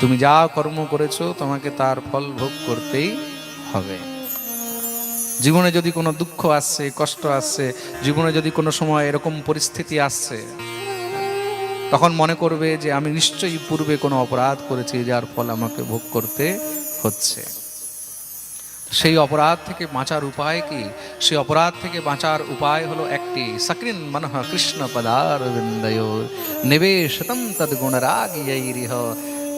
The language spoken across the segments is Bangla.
তুমি যা কর্ম করেছ, তোমাকে তার ফল ভোগ করতেই হবে। জীবনে যদি কোনো দুঃখ আসছে কষ্ট আসছে জীবনে যদি কোনো সময় এরকম পরিস্থিতি আসছে তখন মনে করবে যে আমি নিশ্চয়ই পূর্বে কোনো অপরাধ করেছি যার ফল আমাকে ভোগ করতে হচ্ছে। সেই অপরাধ থেকে বাঁচার উপায় কি? সেই অপরাধ থেকে বাঁচার উপায় হলো একটি। সকৃন মনঃ কৃষ্ণ পদার বিন্দয় নিবেশতম গুণরাগিহ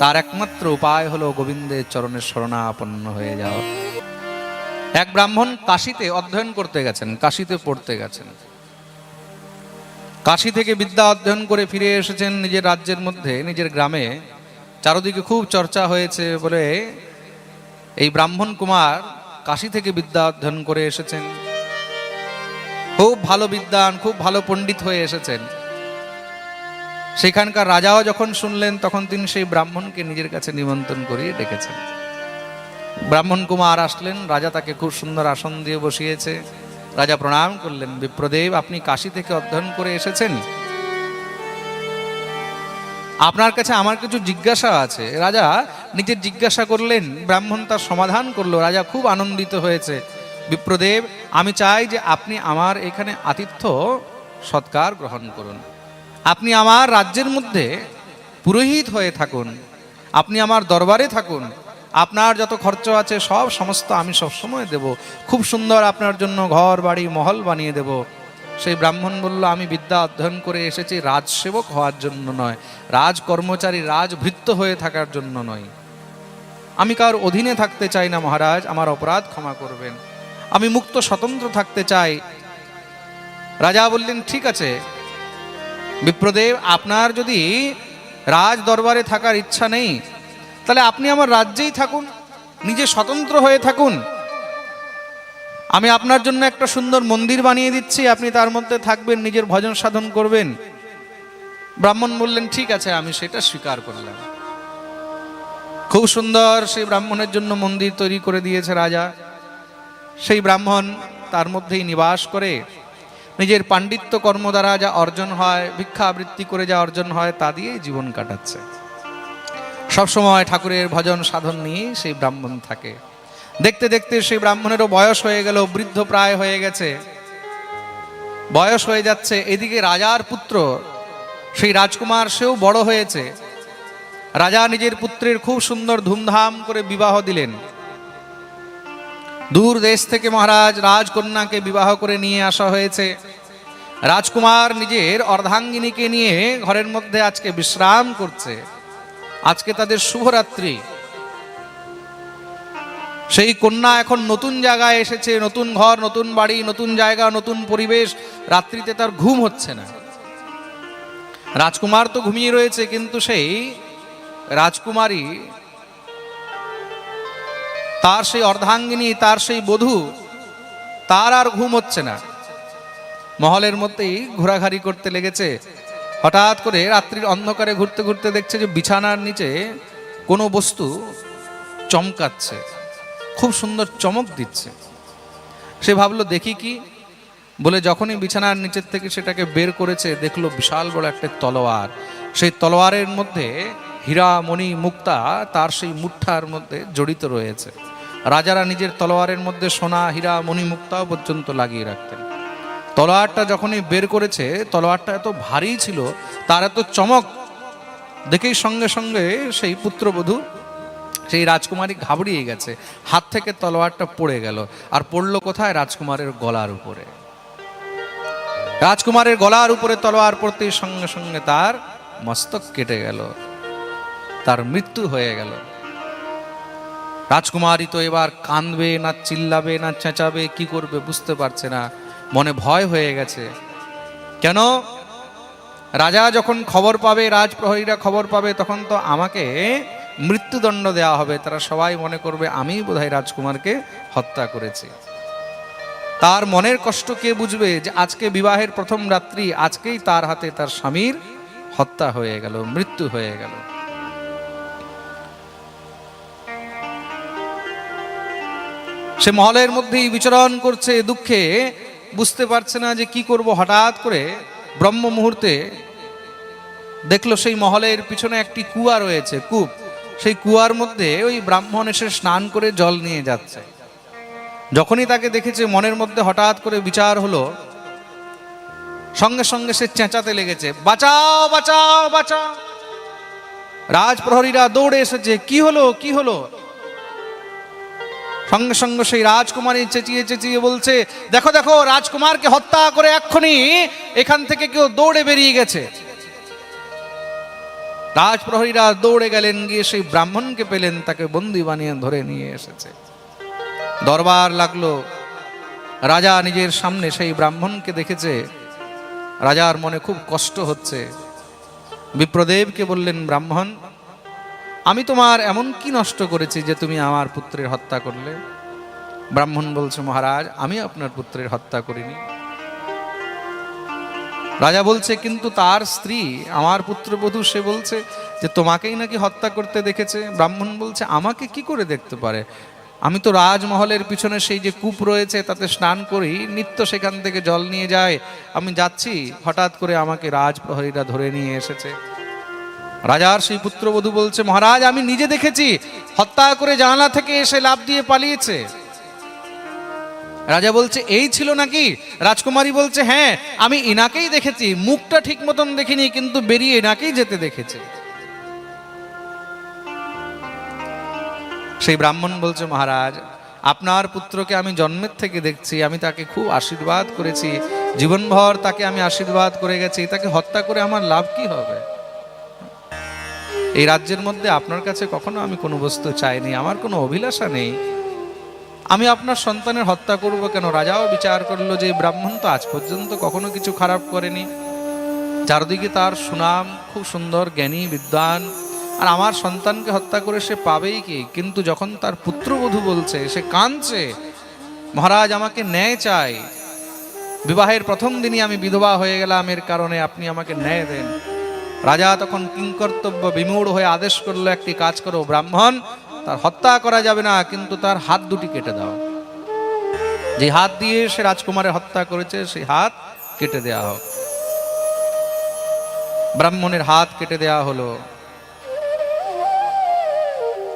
তার একমাত্র উপায় হলো গোবিন্দের চরণের শরণাপন্ন হয়ে যাওয়া। এক ব্রাহ্মণ কাশিতে অধ্যয়ন করতে গেছেন, কাশিতে পড়তে গেছেন। কাশি থেকে বিদ্যা অধ্যয়ন করে ফিরে এসেছেন নিজের রাজ্যের মধ্যে, নিজের গ্রামে। চারদিকে খুব চর্চা হয়েছে বলে এই ব্রাহ্মণ কুমার কাশি থেকে বিদ্যা অধ্যয়ন করে এসেছেন। খুব ভালো বিদ্যান, খুব ভালো পণ্ডিত হয়ে এসেছেন। সেখানকার রাজাও যখন শুনলেন, তখন তিনি সেই ব্রাহ্মণকে নিজের কাছে নিমন্ত্রণ করিয়ে ডেকেছেন। ব্রাহ্মণ কুমার আসলেন, রাজা তাকে খুব সুন্দর আসন দিয়ে বসিয়েছে। রাজা প্রণাম করলেন, বিপ্রদেব, আপনি কাশি থেকে অধ্যয়ন করে এসেছেন? আপনার কাছে আমার কিছু জিজ্ঞাসা আছে। রাজা নিজের জিজ্ঞাসা করলেন, ব্রাহ্মণ তার সমাধান করল। রাজা খুব আনন্দিত হয়েছে। বিপ্রদেব, আমি চাই যে আপনি আমার এখানে আতিথ্য সৎকার গ্রহণ করুন। আপনি আমার রাজ্যের মধ্যে পুরোহিত হয়ে থাকুন। আপনি আমার দরবারে থাকুন। আপনার যত খরচ আছে, সব সমস্ত আমি সবসময় দেব। খুব সুন্দর আপনার জন্য ঘর, বাড়ি, মহল বানিয়ে দেব। সেই ব্রাহ্মণ বলল, আমি বিদ্যা অধ্যয়ন করে এসেছি রাজসেবক হওয়ার জন্য নয়। রাজ কর্মচারী রাজভৃত্য হয়ে থাকার জন্য নয়। আমি কার অধীনে থাকতে চাই না, মহারাজ? আমার অপরাধ ক্ষমা করবেন। আমি মুক্ত, স্বতন্ত্র থাকতে চাই। রাজা বললেন, ঠিক আছে। বিপ্রদেব, আপনার যদি রাজ দরবারে থাকার ইচ্ছা নেই, তাহলে আপনি আমার রাজ্যেই থাকুন, নিজে স্বতন্ত্র হয়ে থাকুন। আমি আপনার জন্য একটা সুন্দর মন্দির বানিয়ে দিচ্ছি, আপনি তার মধ্যে থাকবেন, নিজের ভজন সাধন করবেন। ব্রাহ্মণ বললেন, ঠিক আছে, আমি সেটা স্বীকার করলাম। খুব সুন্দর সেই ব্রাহ্মণের জন্য মন্দির তৈরি করে দিয়েছে রাজা। সেই ব্রাহ্মণ তার মধ্যেই নিবাস করে নিজের পাণ্ডিত্য কর্ম দ্বারা যা অর্জন হয় ভিক্ষা আবৃত্তি করে যা অর্জন হয়, তা দিয়েই জীবন কাটাচ্ছে। সবসময় ঠাকুরের ভজন সাধন নিয়ে সেই ব্রাহ্মণ থাকে। দেখতে দেখতে সেই ব্রাহ্মণেরও বয়স হয়ে গেল, বৃদ্ধ প্রায় হয়ে গেছে। বয়স হয়ে যাচ্ছে, এদিকে রাজার পুত্র, সেই রাজকুমার সেও বড় হয়েছে। রাজা নিজের পুত্রের খুব সুন্দর ধুমধাম করে বিবাহ দিলেন। দূর দেশ থেকে মহারাজ রাজকন্যাকে বিবাহ করে নিয়ে আসা হয়েছে। রাজকুমার নিজের অর্ধাঙ্গিনীকে নিয়ে ঘরের মধ্যে আজকে বিশ্রাম করছে। আজকে তাদের শুভরাত্রি। সেই কন্যা এখন নতুন জায়গায় এসেছে, নতুন ঘর, নতুন বাড়ি, নতুন জায়গা, নতুন পরিবেশ। রাত্রিতে তার ঘুম হচ্ছে না। রাজকুমার তো ঘুমিয়ে রয়েছে, কিন্তু সেই রাজকুমারী তার সেই অর্ধাঙ্গিনী, তার সেই বধূ, তার আর ঘুম হচ্ছে না। মহলের মধ্যেই ঘোরাঘাড়ি করতে লেগেছে। হঠাৎ করে রাত্রির অন্ধকারে ঘুরতে ঘুরতে দেখছে যে বিছানার নিচে কোনো বস্তু চমকাচ্ছে, খুব সুন্দর চমক দিচ্ছে। সে ভাবলো, দেখি কি? বলে যখনই বিছানার নিচের থেকে সেটাকে বের করেছে, দেখল বিশাল বড় একটা তলোয়ার। সেই তলোয়ারের মধ্যে হীরা মণি মুক্তা তার সেই মুঠার মধ্যে জড়িত রয়েছে। রাজারা নিজের তলোয়ারের মধ্যে সোনা, হীরা মণিমুক্তাও পর্যন্ত লাগিয়ে রাখতেন। তলোয়ারটা যখনই বের করেছে, তলোয়ারটা এত ভারী ছিল, তার এত চমক, দেখেই সঙ্গে সঙ্গে সেই পুত্রবধূ, সেই রাজকুমারী ঘাবড়িয়ে গেছে। হাত থেকে তলোয়ারটা পড়ে গেল, আর পড়ল কোথায়? রাজকুমারের গলার উপরে। রাজকুমারের গলার উপরে তলোয়ার পড়তেই সঙ্গে সঙ্গে তার মস্তক কেটে গেল, তার মৃত্যু হয়ে গেল। রাজকুমারী তো এবার কাঁদবে না চিল্লাবে না চেঁচাবে, কি করবে বুঝতে পারছে না। মনে ভয় হয়ে গেছে। কেন? রাজা যখন খবর পাবে, রাজপ্রহরীরা খবর পাবে, তখন তো আমাকে মৃত্যুদণ্ড দেওয়া হবে। তারা সবাই মনে করবে, আমি বোধহয় রাজকুমারকে হত্যা করেছি। তার মনের কষ্ট কে বুঝবে যে আজকে বিবাহের প্রথম রাত্রি, আজকেই তার হাতে তার স্বামীর হত্যা হয়ে গেল, মৃত্যু হয়ে গেল। সে মহলের মধ্যেই বিচরণ করছে দুঃখে, বুঝতে পারছে না যে কি করব। হঠাৎ করে ব্রহ্ম মুহূর্তে দেখল সেই মহলের পিছনে একটি কুয়া রয়েছে, কূপ। সেই কুয়ার মধ্যে ওই ব্রাহ্মণ এসে স্নান করে জল নিয়ে যাচ্ছে। যখনই তাকে দেখেছে, মনের মধ্যে হঠাৎ করে বিচার হলো, সঙ্গে সঙ্গে সে চেঁচাতে লেগেছে, বাঁচাও বাঁচাও বাঁচাও! রাজপ্রহরীরা দৌড়ে এসেছে, কি হলো কি হলো? সঙ্গে সঙ্গে সেই রাজকুমারী চেঁচিয়ে চেঁচিয়ে বলছে, দেখো দেখো, রাজকুমারকে হত্যা করে এক্ষুনি এখান থেকে কেউ দৌড়ে বেরিয়ে গেছে। রাজপ্রহরীরা দৌড়ে গেলেন, গিয়ে সেই ব্রাহ্মণকে পেলেন, তাকে বন্দি বানিয়ে ধরে নিয়ে এসেছে। দরবার লাগল। রাজা নিজের সামনে সেই ব্রাহ্মণকে দেখেছে। রাজার মনে খুব কষ্ট হচ্ছে। বিপ্রদেবকে বললেন, ব্রাহ্মণ আমি তোমার এমন কি নষ্ট করেছি যে তুমি আমার পুত্রের হত্যা করলে? ব্রাহ্মণ বলছে, মহারাজ, আমি আপনার পুত্রের হত্যা করিনি। রাজা বলছে, কিন্তু তার স্ত্রী, আমার পুত্রবধূ, সে বলছে যে তোমাকেই নাকি হত্যা করতে দেখেছে। ব্রাহ্মণ বলছে, আমাকে কি করে দেখতে পারে? আমি তো রাজমহলের পিছনে সেই যে কূপ রয়েছে, তাতে স্নান করি, নিত্য সেখান থেকে জল নিয়ে যায়। আমি যাচ্ছি, হঠাৎ করে আমাকে রাজপ্রহরীরা ধরে নিয়ে এসেছে। রাজার সেই পুত্রবধূ বলছে, মহারাজ, আমি নিজে দেখেছি, হত্যা করে জানালা থেকে এসে লাভ দিয়ে পালিয়েছে। রাজা বলছে, এই ছিল নাকি? রাজকুমারী বলছে হ্যাঁ আমি ইনাকেই দেখেছি, মুখটা ঠিক মতন দেখিনি, কিন্তু বেরিয়ে ইনাকেই যেতে দেখেছি। সেই ব্রাহ্মণ বলছে, মহারাজ, আপনার পুত্রকে আমি জন্মের থেকে দেখছি, আমি তাকে খুব আশীর্বাদ করেছি, জীবনভর তাকে আমি আশীর্বাদ করে গেছি, তাকে হত্যা করে আমার লাভ কি হবে? এই রাজ্যের মধ্যে আপনার কাছে কখনো আমি কোনো বস্তু চাইনি, আমার কোনো অভিলাষা নেই। আমি আপনার সন্তানের হত্যা করব কেন? রাজাও বিচার করল যে ব্রাহ্মণ তো আজ পর্যন্ত কখনো কিছু খারাপ করেনি। চারদিকে তার সুনাম খুব সুন্দর, জ্ঞানী, বিদ্বান। আর আমার সন্তানকে হত্যা করে সে পাবেই কি? কিন্তু যখন তার পুত্রবধূ বলছে, সে কাঁদছে, মহারাজ, আমাকে ন্যায় চাই। বিবাহের প্রথম দিনই আমি বিধবা হয়ে গেলাম, এর কারণে আপনি আমাকে ন্যায় দেন। রাজা তখন কিংকর্তব্য বিমূঢ় হয়ে আদেশ করল, একটি কাজ করো ব্রাহ্মণ, তার হত্যা করা যাবে না, কিন্তু তার হাত দুটি কেটে দাও। যে হাত দিয়ে সে রাজকুমারের হত্যা করেছে, সেই হাত কেটে দেয়া হোক। ব্রাহ্মণের হাত কেটে দেয়া হলো।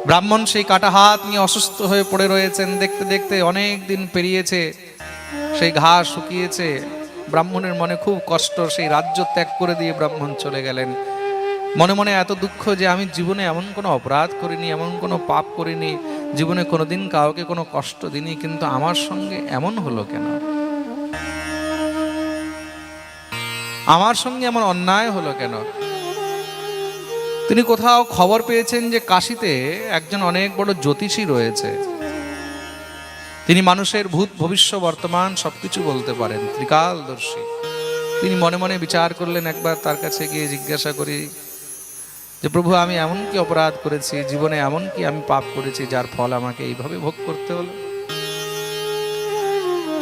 ব্রাহ্মণ সেই কাটা হাত নিয়ে অসুস্থ হয়ে পড়ে রয়েছেন, দেখতে দেখতে অনেক দিন পেরিয়েছে, সেই ঘাস শুকিয়েছে। ব্রাহ্মণের মনে খুব কষ্ট, সেই রাজ্য ত্যাগ করে দিয়ে ব্রাহ্মণ চলে গেলেন। মনে মনে এত দুঃখ যে আমি জীবনে এমন কোনো অপরাধ করিনি, এমন কোনো পাপ করিনি, জীবনে কোনোদিন কাউকে কোনো কষ্ট দিইনি, কিন্তু আমার সঙ্গে এমন হলো কেন? আমার সঙ্গে এমন অন্যায় হলো কেন? তিনি কোথাও খবর পেয়েছেন যে কাশিতে একজন অনেক বড় জ্যোতিষী রয়েছে। তিনি মানুষের ভূত, ভবিষ্য, বর্তমান সব কিছু বলতে পারেন, ত্রিকালদর্শী। তিনি মনে মনে বিচার করলেন, একবার তার কাছে গিয়ে জিজ্ঞাসা করি যে, প্রভু, আমি এমন কি অপরাধ করেছি? জীবনে এমন কি আমি পাপ করেছি যার ফল আমাকে এইভাবে ভোগ করতে হলো?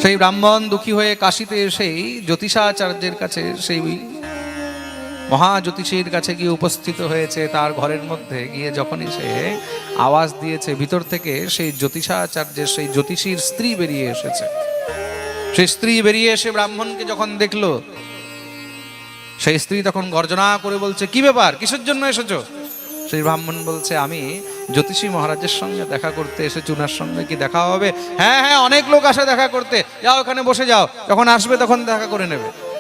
সেই ব্রাহ্মণ দুঃখী হয়ে কাশিতে এসেই জ্যোতিষাচার্যের কাছে সেই মহাজ্যোতিষীর কাছে গিয়ে উপস্থিত হয়েছে, তার ঘরের মধ্যে গিয়ে যখনই সে আওয়াজ দিয়েছে, ভিতর থেকে সেই জ্যোতিষাচার্যের, সেই জ্যোতিষীর স্ত্রী বেরিয়ে এসেছে। সেই স্ত্রী বেরিয়ে এসে ব্রাহ্মণকে যখন দেখল, সেই স্ত্রী তখন গর্জনা করে বলছে, কি ব্যাপার? কিসের জন্য এসেছ? সেই ব্রাহ্মণ বলছে, আমি জ্যোতিষী মহারাজের সঙ্গে দেখা করতে এসেছি, উনার সঙ্গে কি দেখা হবে? হ্যাঁ হ্যাঁ অনেক লোক আসে দেখা করতে। যাও, ওখানে বসে যাও। যখন আসবে তখন দেখা করে নেবে।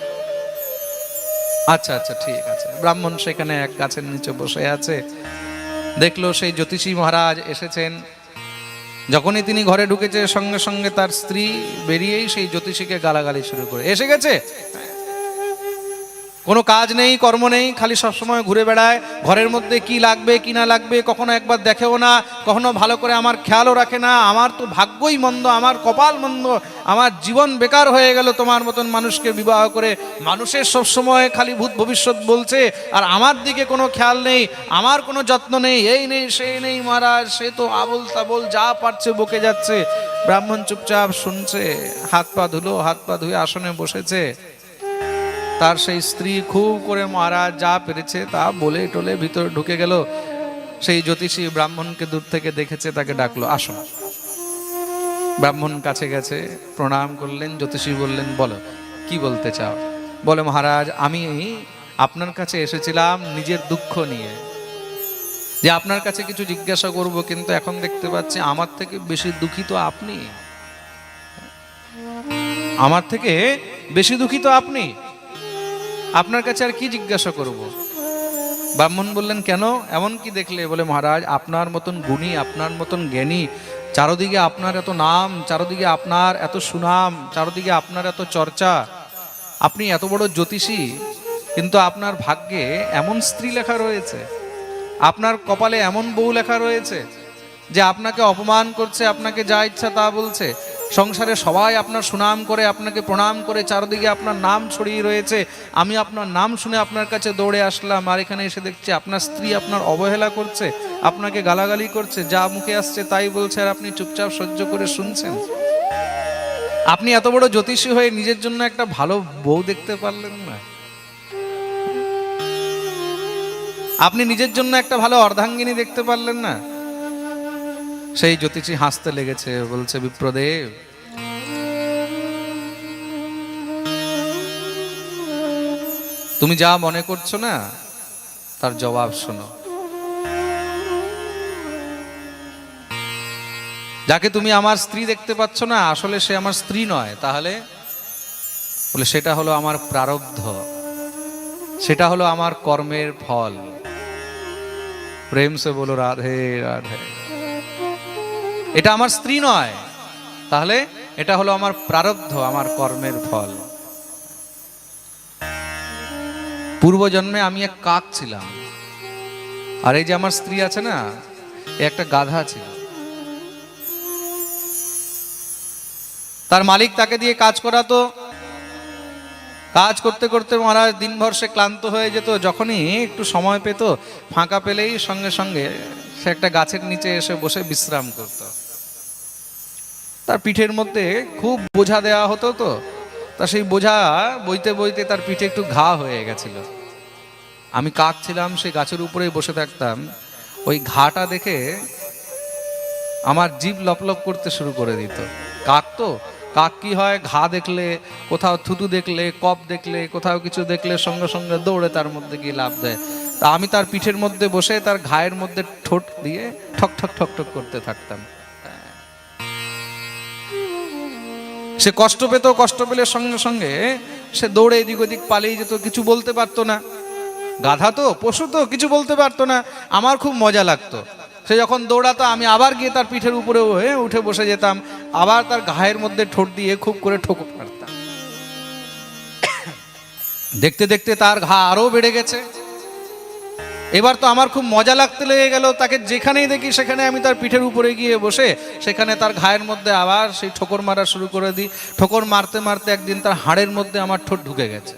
আচ্ছা আচ্ছা ঠিক আছে। ব্রাহ্মণ সেখানে এক গাছের নিচে বসে আছে। দেখল সেই জ্যোতিষী মহারাজ এসেছেন। যখনই তিনি ঘরে ঢুকেছে, সঙ্গে সঙ্গে তার স্ত্রী বেরিয়েই সেই জ্যোতিষীকে গালাগালি শুরু করে। এসে গেছে? কোনো কাজ নেই, কর্ম নেই, খালি সবসময় ঘুরে বেড়ায়, ঘরের মধ্যে কি লাগবে, কি না লাগবে, কখনো একবার দেখেও না, কখনো ভালো করে আমার খেয়ালও রাখে না, আমার তো ভাগ্যই মন্দ, আমার কপাল মন্দ, আমার জীবন বেকার হয়ে গেল তোমার মতন মানুষকে বিবাহ করে, মানুষের সবসময় খালি ভূত ভবিষ্যৎ বলছে, আর আমার দিকে কোনো খেয়াল নেই, আমার কোনো যত্ন নেই, এই নেই, সেই নেই মহারাজ, সে তো আবল তাবল যা পারছে বকে যাচ্ছে, ব্রাহ্মণ চুপচাপ শুনছে, হাত পা ধুলো, হাত পা ধুয়ে আসনে বসেছে। তার সেই স্ত্রী খুব করে মহারাজ যা পেরেছে তা বলে টলে ভিতরে ঢুকে গেল। সেই জ্যোতিষী ব্রাহ্মণকে দূর থেকে দেখেছে, তাকে ডাকলো, আসো। ব্রাহ্মণ কাছে গেছে, প্রণাম করলেন, জ্যোতিষী বললেন, বলো, কি বলতে চাও? বলে, মহারাজ, আমি আপনার কাছে এসেছিলাম নিজের দুঃখ নিয়ে। যে আপনার কাছে কিছু জিজ্ঞাসা করব, কিন্তু এখন দেখতে পাচ্ছি আমার থেকে বেশি দুঃখিত আপনি। আমার থেকে বেশি দুঃখিত আপনি। আপনার কাছে আর কি জিজ্ঞাসা করব? ব্রাহ্মণ বললেন, কেন? এমন কি দেখলে? বলে, মহারাজ, আপনার মতন গুণী, আপনার মতন জ্ঞানী, চারদিকে আপনার এত নাম, চারদিকে আপনার এত সুনাম, চারদিকে আপনার এত চর্চা, আপনি এত বড় জ্যোতিষী, কিন্তু আপনার ভাগ্যে এমন স্ত্রী লেখা রয়েছে, আপনার কপালে এমন বউ লেখা রয়েছে, যে আপনাকে অপমান করছে, আপনাকে যা ইচ্ছা তা বলছে সংসারে সবাই আপনার সুনাম করে, আপনাকে প্রণাম করে, চারদিকে আপনার নাম ছড়িয়ে রয়েছে। আমি আপনার নাম শুনে আপনার কাছে দৌড়ে আসলাম আর এখানে এসে দেখছি আপনার স্ত্রী আপনার অবহেলা করছে, আপনাকে গালাগালি করছে, যা মুখে আসছে তাই বলছে আর আপনি চুপচাপ সহ্য করে শুনছেন। আপনি এত বড় জ্যোতিষী হয়ে নিজের জন্য একটা ভালো বউ দেখতে পারলেন না। আপনি নিজের জন্য একটা ভালো অর্ধাঙ্গিনী দেখতে পারলেন না। সেই জ্যোতিষী হাসতে লেগেছে, বলছে, বিপ্রদেব, তুমি যা মনে করছ না, তার জবাব শোনো। যাকে তুমি আমার স্ত্রী দেখতে পাচ্ছ না, আসলে সে আমার স্ত্রী নয়। তাহলে বলে, সেটা হলো আমার প্রারব্ধ। সেটা হলো আমার কর্মের ফল। প্রেম সে বলো রাধে রাধে। এটা আমার স্ত্রী নয়। তাহলে এটা হলো আমার প্রারব্ধ, আমার কর্মের ফল। পূর্বজন্মে আমি এক কাক ছিলাম। আর এই যে আমার স্ত্রী আছে না, এ একটা গাধা ছিল। তার মালিক তাকে দিয়ে কাজ করাতো। কাজ করতে করতে মহারাজ দিনভর সে ক্লান্ত হয়ে যেত। যখনই একটু সময় পেত, ফাঁকা পেলেই সঙ্গে সঙ্গে সে একটা গাছের নিচে এসে বসে বিশ্রাম করত। তার পিঠের মধ্যে খুব বোঝা দেওয়া হতো তো। তা সেই বোঝা বইতে বইতে তার পিঠে একটু ঘা হয়ে গেছিল। আমি কাক ছিলাম সেই গাছের উপরেই বসে থাকতাম। ওই ঘাটা দেখে আমার জীব লপলপ করতে শুরু করে দিত। কাক তো? কাক কি হয়? ঘা দেখলে, কোথাও থুতু দেখলে, কপ দেখলে, কোথাও কিছু দেখলে সঙ্গে সঙ্গে দৌড়ে তার মধ্যে গিয়ে লাভ দেয়। তা আমি তার পিঠের মধ্যে বসে তার ঘায়ের মধ্যে ঠোঁট দিয়ে ঠক ঠক ঠক ঠক করতে থাকতাম। সে কষ্ট পেত কষ্ট পেলে সঙ্গে সঙ্গে সে দৌড়ে এদিক ওদিক পালিয়ে যেত, কিছু বলতে পারতো না। গাধা তো, পশু তো, কিছু বলতে পারতো না। আমার খুব মজা লাগতো। সে যখন দৌড়াতো, আমি আবার গিয়ে তার পিঠের উপরে হয়ে উঠে বসে যেতাম। আবার তার ঘায়ের মধ্যে ঠোঁট দিয়ে খুব করে ঠোকো পারতাম দেখতে দেখতে তার ঘা আরও বেড়ে গেছে। এবার তো আমার খুব মজা লাগতে লেগে গেল, তাকে যেখানেই দেখি সেখানে আমি তার পিঠের উপরে গিয়ে বসে সেখানে তার ঘায়ের মধ্যে আবার সেই ঠোকর মারা শুরু করে দিই। ঠোকর মারতে মারতে একদিন তার হাড়ের মধ্যে আমার ঠোঁট ঢুকে গেছে।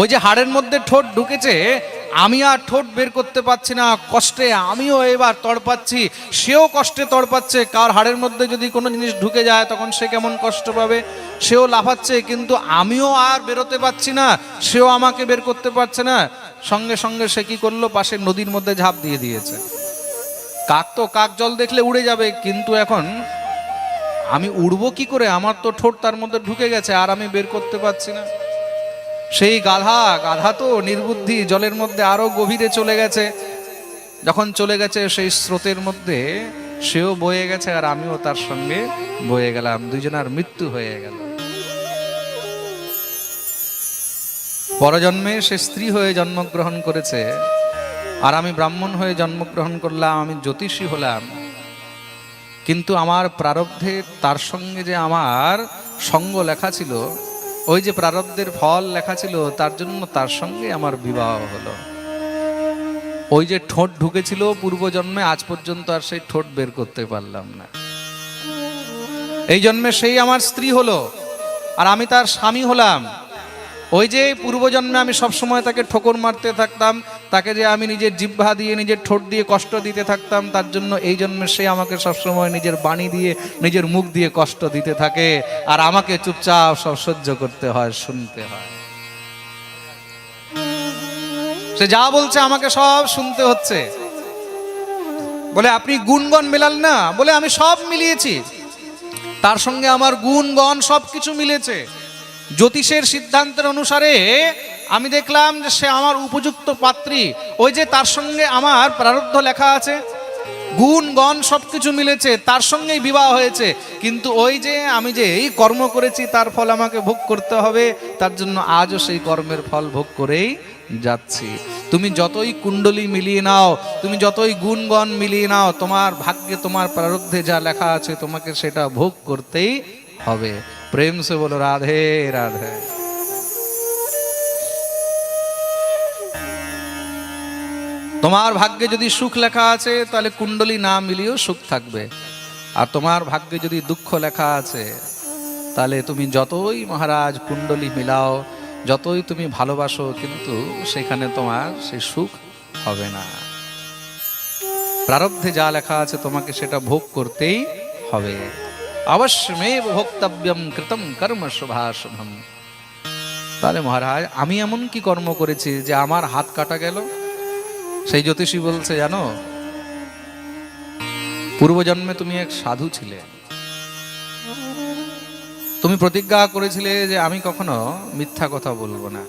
ওই যে হাড়ের মধ্যে ঠোঁট ঢুকেছে আমি আর ঠোঁট বের করতে পারছি না। কষ্টে আমিও এবার তড়পাচ্ছি সেও কষ্টে তড়পাচ্ছে কার হাড়ের মধ্যে যদি কোনো জিনিস ঢুকে যায়, তখন সে কেমন কষ্ট পাবে? সেও লাফাচ্ছে, কিন্তু আমিও আর বেরোতে পারছি না। সেও আমাকে বের করতে পারছে না। সঙ্গে সঙ্গে সে কি করল? পাশে নদীর মধ্যে ঝাঁপ দিয়ে দিয়েছে। কাক তো কাক জল দেখলে উড়ে যাবে, কিন্তু এখন আমি উড়বো কি করে? আমার তো ঠোঁট তার মধ্যে ঢুকে গেছে, আর আমি বের করতে পারছি না। সেই গাধা গাধা তো নির্বুদ্ধি, জলের মধ্যে আরও গভীরে চলে গেছে। যখন চলে গেছে সেই স্রোতের মধ্যে, সেও বয়ে গেছে আর আমিও তার সঙ্গে বয়ে গেলাম। দুইজনের মৃত্যু হয়ে গেল। পরজন্মে সে স্ত্রী হয়ে জন্মগ্রহণ করেছে আর আমি ব্রাহ্মণ হয়ে জন্মগ্রহণ করলাম, আমি জ্যোতিষী হলাম। কিন্তু আমার প্রারব্ধে তার সঙ্গে যে আমার সঙ্গ লেখা ছিল ওই যে প্রারব্ধের ফল লেখা ছিল, তার জন্য তার সঙ্গে আমার বিবাহ হলো। ওই যে ঠোঁট ঢুকেছিল পূর্বজন্মে আজ পর্যন্ত আর সেই ঠোঁট বের করতে পারলাম না। এই জন্মে সেই আমার স্ত্রী হলো, আর আমি তার স্বামী হলাম। ওই যে পূর্বজন্মে আমি সবসময় তাকে ঠোকর মারতে থাকতাম তাকে যে আমি নিজের জিহ্বা দিয়ে, নিজের ঠোঁট দিয়ে কষ্ট দিতে থাকতাম, তার জন্য এই জন্মে সে আমাকে সবসময় নিজের বাণী দিয়ে, নিজের মুখ দিয়ে কষ্ট দিতে থাকে। আর আমাকে চুপচাপ সব সহ্য করতে হয়, শুনতে হয়। সে যা বলছে আমাকে সব শুনতে হচ্ছে। বলে, আপনি গুণগণ মেলাল না। বলে, আমি সব মিলিয়েছি। তার সঙ্গে আমার গুণগণ সব কিছু মিলেছে। জ্যোতিষের সিদ্ধান্তের অনুসারে আমি দেখলাম যে সে আমার উপযুক্ত পাত্রী। ওই যে তার সঙ্গে আমার প্রারব্ধ লেখা আছে, গুণ, গণ সব কিছু মিলেছে, তার সঙ্গেই বিবাহ হয়েছে। কিন্তু ওই যে আমি যে এই কর্ম করেছি, তার ফল আমাকে ভোগ করতে হবে, তার জন্য আজও সেই কর্মের ফল ভোগ করেই যাচ্ছি। তুমি যতই কুণ্ডলী মিলিয়ে নাও, তুমি যতই গুণগণ মিলিয়ে নাও, তোমার ভাগ্যে, তোমার প্রারব্ধে যা লেখা আছে, তোমাকে সেটা ভোগ করতেই হবে। প্রেম সে বলো, রাধে রাধে। তোমার ভাগ্যে যদি সুখ লেখা আছে, তাহলে কুণ্ডলী না মিলিয়েও সুখ থাকবে। আর তোমার ভাগ্যে যদি দুঃখ লেখা আছে, তাহলে তুমি যতই মহারাজ কুণ্ডলী মিলাও, যতই তুমি ভালোবাসো, কিন্তু সেখানে তোমার সেই সুখ হবে না। প্রারব্ধে যা লেখা আছে, তোমাকে সেটা ভোগ করতেই হবে। অবশ্যমেব ভোক্তব্যম কৃতম কর্ম শুভাশুভম। তাহলে মহারাজ, আমি এমন কি কর্ম করেছি যে আমার হাত কাটা গেল? সেই জ্যোতিষী বলছে, জানো, পূর্বজন্মে তুমি এক সাধু ছিলে। তুমি প্রতিজ্ঞা করেছিলে যে আমি কখনো মিথ্যা কথা বলব না।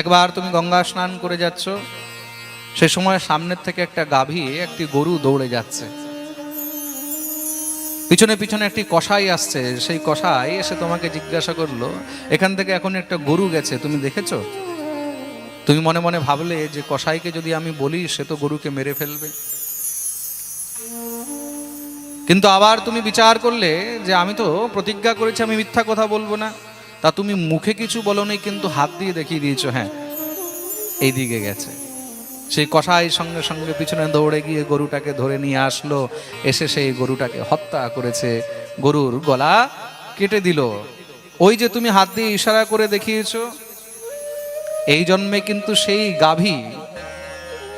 একবার তুমি গঙ্গা স্নান করে যাচ্ছ, সে সময় সামনের থেকে একটা গাভী, একটি গরু দৌড়ে যাচ্ছে। পিছনে পিছনে একটি কষাই আসছে, সেই কষাই এসে তোমাকে জিজ্ঞাসা করল, এখান থেকে এখন একটা গরু গেছে, তুমি দেখেছ? তুমি মনে মনে ভাবলে যে কসাইকে যদি আমি বলি, সে তো গরুকে মেরে ফেলবে। কিন্তু আবার তুমি বিচার করলে যে আমি তো প্রতিজ্ঞা করেছি, আমি মিথ্যা কথা বলব না। তা তুমি মুখে কিছু বলনি, কিন্তু হাত দিয়ে দেখিয়ে দিয়েছ হ্যাঁ এই দিকে গেছে। সেই কষাই সঙ্গে সঙ্গে পিছনে দৌড়ে গিয়ে গরুটাকে ধরে নিয়ে আসলো। এসে সেই গরুটাকে হত্যা করেছে। গরুর গলা কেটে দিল। ওই যে তুমি হাত দিয়ে ইশারা করে দেখিয়েছো এই জন্মে কিন্তু সেই গাভী,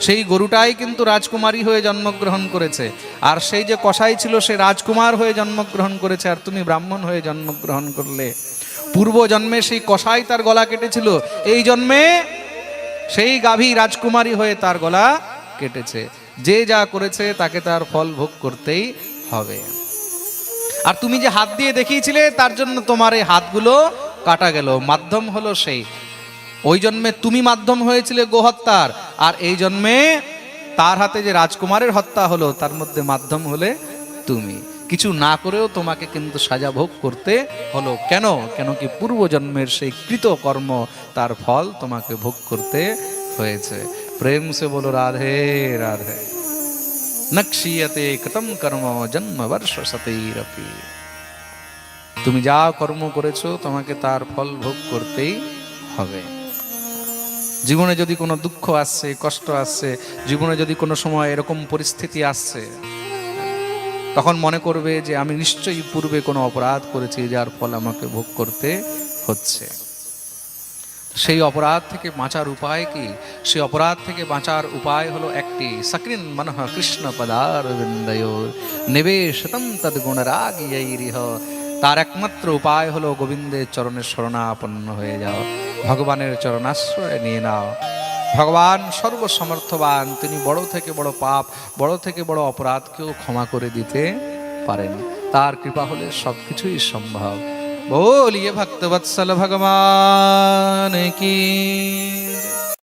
সেই গরুটাই কিন্তু রাজকুমারী হয়ে জন্মগ্রহণ করেছে। আর সেই যে কসাই ছিল, সে রাজকুমার হয়ে জন্মগ্রহণ করেছে, আর তুমি ব্রাহ্মণ হয়ে জন্মগ্রহণ করলে। পূর্ব জন্মে সেই কসাই তার গলা কেটেছিল, এই জন্মে সেই গাভী রাজকুমারী হয়ে তার গলা কেটেছে। যে যা করেছে, তাকে তার ফল ভোগ করতেই হবে। আর তুমি যে হাত দিয়ে দেখিয়েছিলে, তার জন্য তোমার এই হাতগুলো কাটা গেল। মাধ্যম হলো সেই। ওই জন্মে তুমি মাধ্যম হয়েছিলে গোহত্যার, আর এই জন্মে তার হাতে যে রাজকুমারের হত্যা হলো, তার মধ্যে মাধ্যম হলে তুমি। কিছু না করেও তোমাকে কিন্তু সাজা ভোগ করতে হলো। কেন? কেন কি পূর্বজন্মের সেই কৃত কর্ম তার ফল তোমাকে ভোগ করতে হয়েছে। প্রেম সে বলো, রাধে রাধে। নক্ষীয়তে কৃতম কর্ম জন্ম বর্ষ সতৈরপি। তুমি যা কর্ম করেছ, তোমাকে তার ফল ভোগ করতেই হবে। জীবনে যদি কোনো দুঃখ আসছে কষ্ট আসছে জীবনে যদি কোনো সময় এরকম পরিস্থিতি আসছে তখন মনে করবে যে আমি নিশ্চয়ই পূর্বে কোনো অপরাধ করেছি যার ফল আমাকে ভোগ করতে হচ্ছে। সেই অপরাধ থেকে বাঁচার উপায় কি? সেই অপরাধ থেকে বাঁচার উপায় হলো একটি সকৃন মনঃ কৃষ্ণ পদার বৃন্দয় নিবেশতম তদ গুণরাগিয়ৈরিহ তার একমাত্র উপায় হলো গোবিন্দের চরণের শরণাপন্ন হয়ে যাও। ভগবানের চরণাশ্রয় নিয়ে নাও। ভগবান সর্বসমর্থবান, তিনি বড় থেকে বড় পাপ, বড় থেকে বড় অপরাধকেও ক্ষমা করে দিতে পারেন। তার কৃপা হলে সব কিছুই সম্ভব বলিয়ে ভক্তবৎসল ভগবান কি